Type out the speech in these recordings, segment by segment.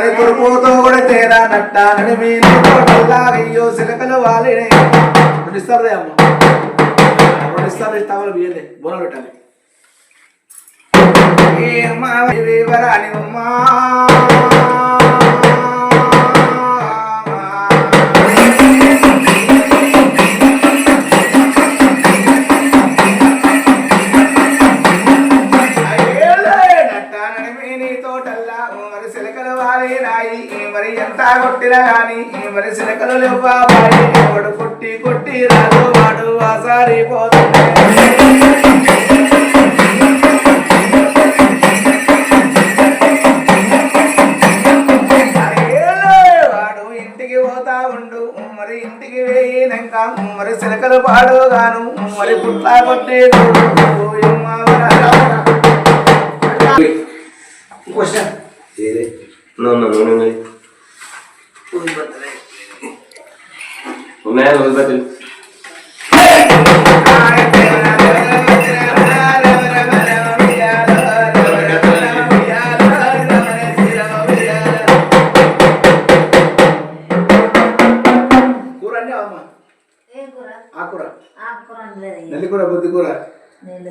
మరి తురుపుతో కూడా తేరా నట్టానని మీరు అయ్యో సిలకలు వాలినే రెండు ఇస్తారు అమ్మ. రెండు ఇస్తారు ఇస్తామని బియ్యలే బోన పెట్టాలి. ఏ అమ్మ వివరాని అమ్మా కొట్టినా గాని మరి సిలకలు లేవాయి వాడు కొట్టి కొట్టి రాదు వాడు ఆసారి ఇంటికి పోతా ఉండు మరి ఇంటికి వేయినాక మరి సిలకలు పాడుగాను మరి పుట్లా కొట్టి క్వశ్చన్ ఏది? నూనె నూనె ఉన్నాయి ఉన్నాయా ఉండలేదు నెల్లికూర బుద్ధి కూర? నీళ్ళు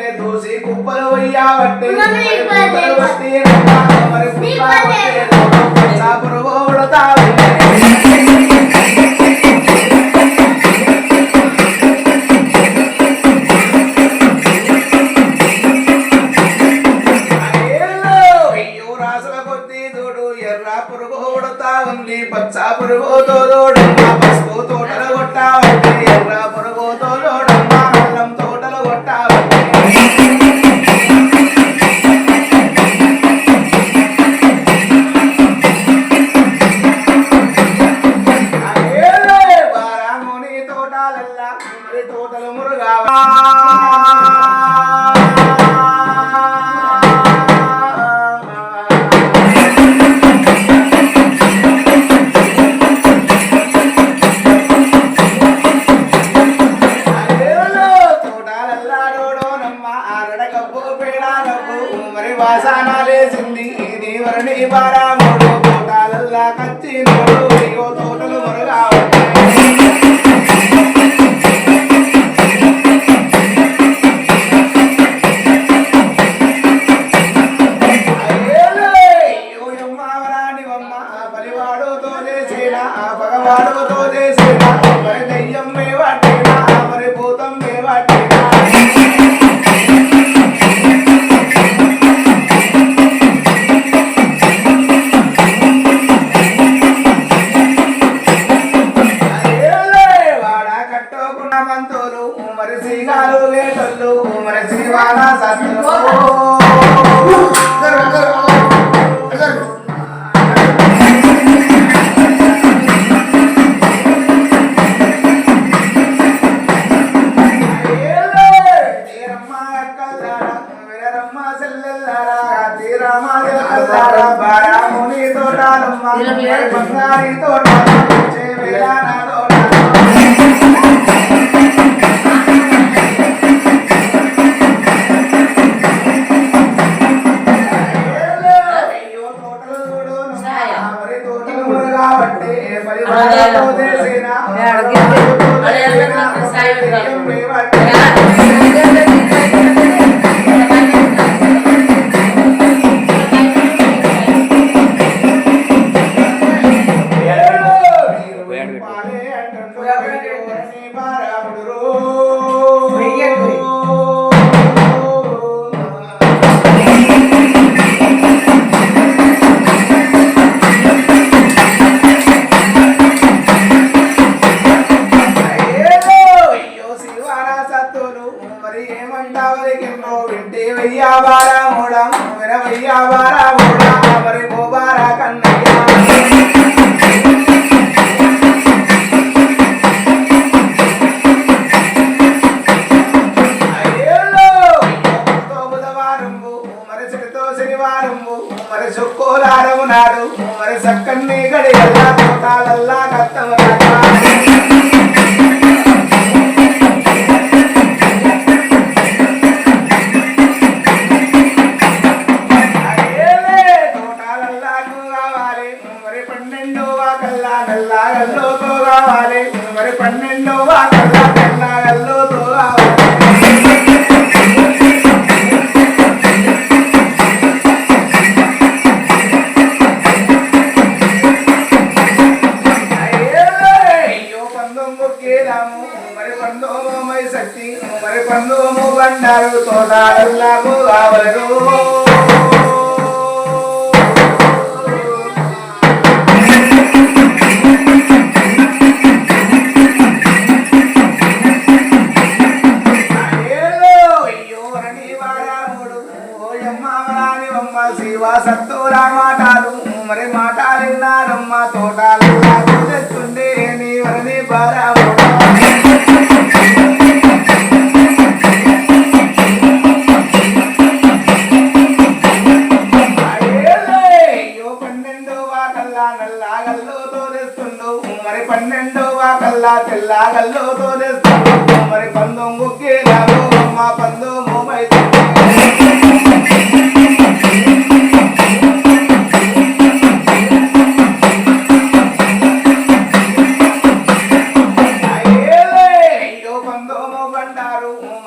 కొట్టావట్టే దూసి కుప్పలు పోయావట్టే మరి పూతలు కచ్చినోడు ఇగో తోట మంతులు మరి శ్రీగాలు వేటలు మరి శ్రీవాన సత్తులు మరి నాడు మరి సక్కన్ని గడియల్లా తోటాలల్లా కత్తమరాగా తోటాలల్లాకు కావాలి మరి పన్నెండు వాకల్లా నల్లాగల్లోతో కావాలి మరి పందోము బండారు తోడాలకు కావరు వాకల్లా తెల్లాగల్లో తోలేస్తుండు మరి పందు ముగ్గేలాలు అమ్మ పందు మోమై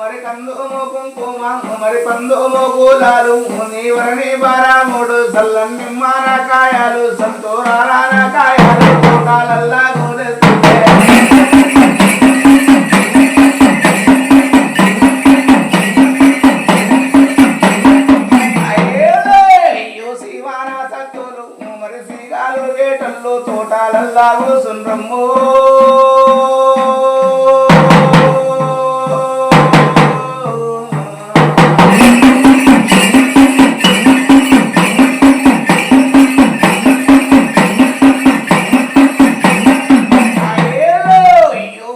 మరి మరి పందోమో గోలాలు నీ వరణి బారాముడు సల్లని మారకాయాలు సంతోరాల కాయాలు తోటాలల్లా కూసుండ్రమ్మో అయ్యో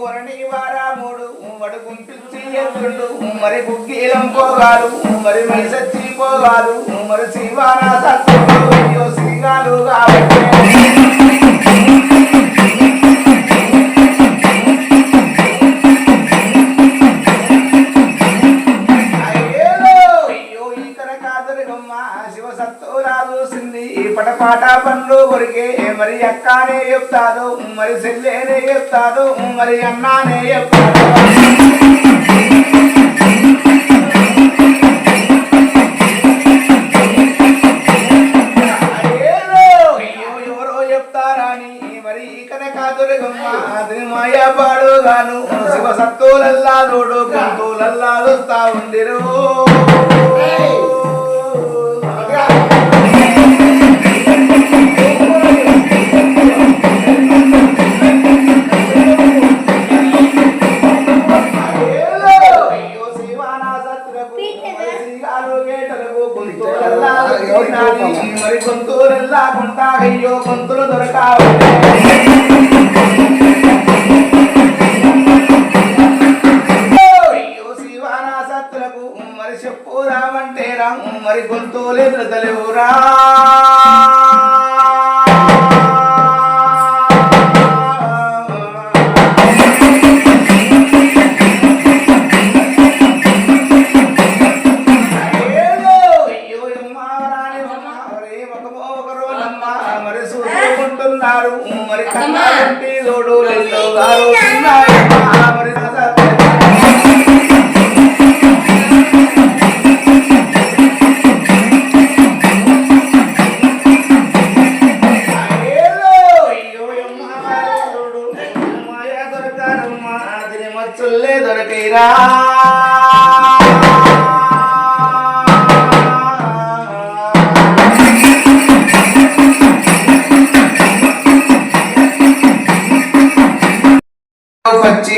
మరి గుగ్గీలం పోగాలు మరి మరి సచ్చి పోగాలు మరి శివాన సత్తులు శ్రీగాలు కాబట్టి. ఈ పటపాట కొరికే మరి అక్కనే చెప్తాదు మరి చెల్లేనే చెప్తాదు మరి అన్నానే చెప్తాడు అయ్యో ఎవరో చెప్తారని మరి ఈ కనకాదుర్గమ్మ మాయపాడు గాను శివ సత్తులల్లా చూడు గంతులల్లా చూస్తా ఉందిరు.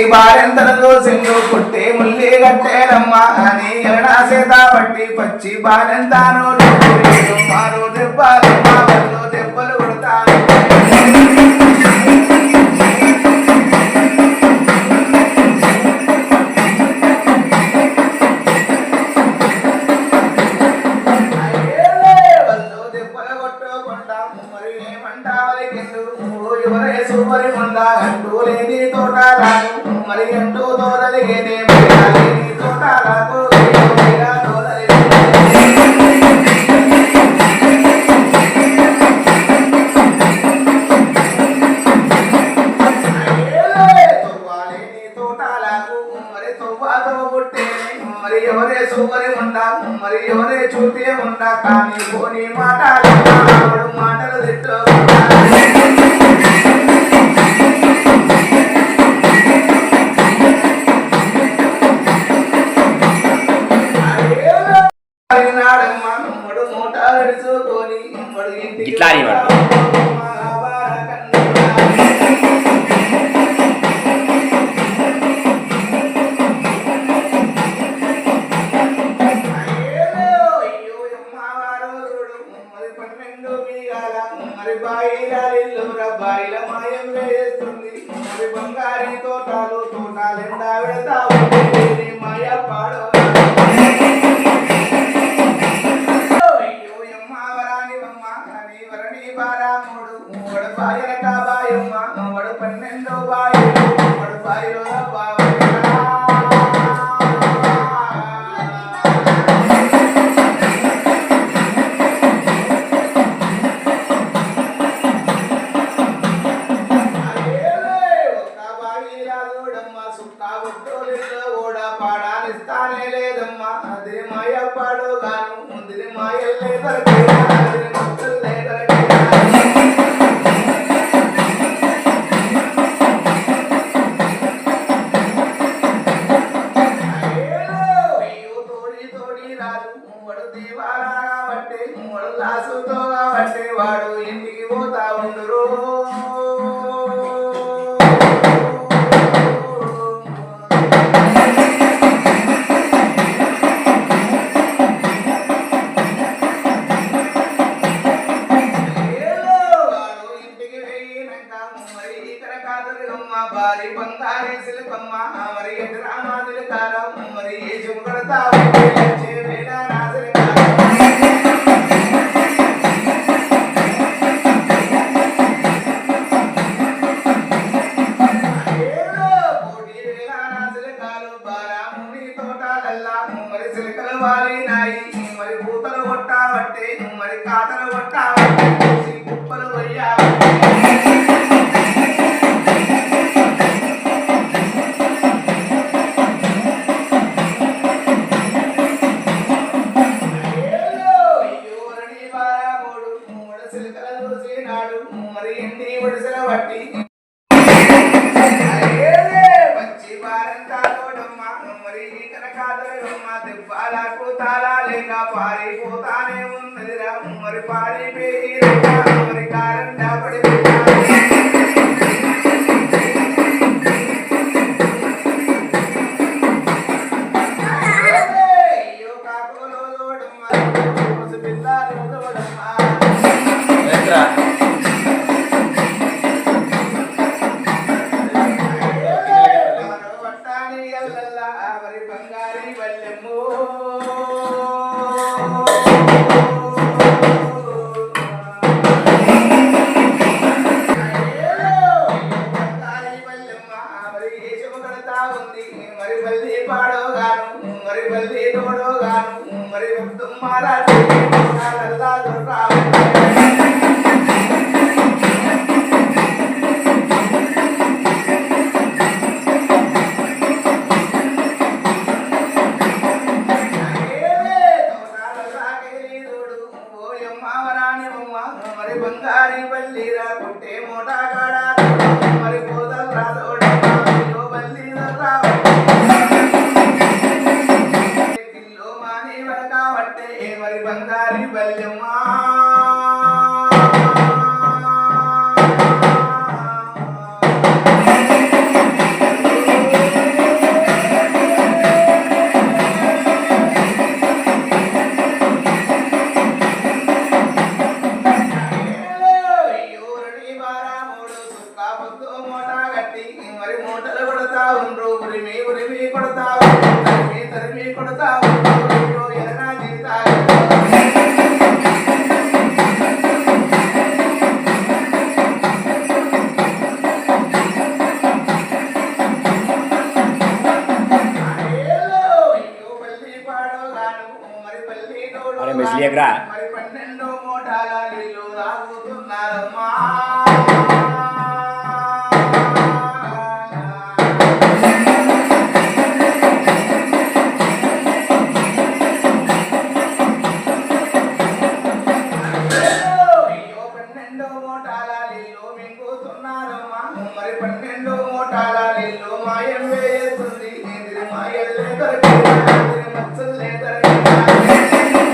బాలెంతలతో సింగు పుట్టి ముల్లి కట్టేరమ్మ అని ఎవడా సీత పట్టి పచ్చి బాలెంతాను మారు దెబ్బలమ్మ వాళ్ళు దెబ్బలు కొడతాను దెబ్బలు కొట్టుకుంటాము మరి ఎవరే సూపరి ఉందా అంటూ లేని తోట రాను మరి అంటూ తోదలిగేనే లేని తోట రాకు మరి ఎవరే సూపరి ఉండా మరి ఎవరే చూపే ఉండా కానీ పోనీ మాటలు మాటలు తిట్టు బంగారి తోటాలు తోటాలెండా పెడతావు పాడాలిస్తానే లేదమ్మా అది మాయ పాడు గాను ముందు మాయ లేదరకే. ఉంది. మరి బల్లి పాడోగాను మరి బల్లి తోడోగాను మరి తుమ్మారాజు అల్లా వరకావట్టే మరి బంగారి బల్యమ్మా మూటాల నీళ్ళు మింగుతున్నారు. పన్నెండు మూటాల మాయం వేస్తుంది. మాయల్లే దొరికింది మచ్చల్లే దొరికింది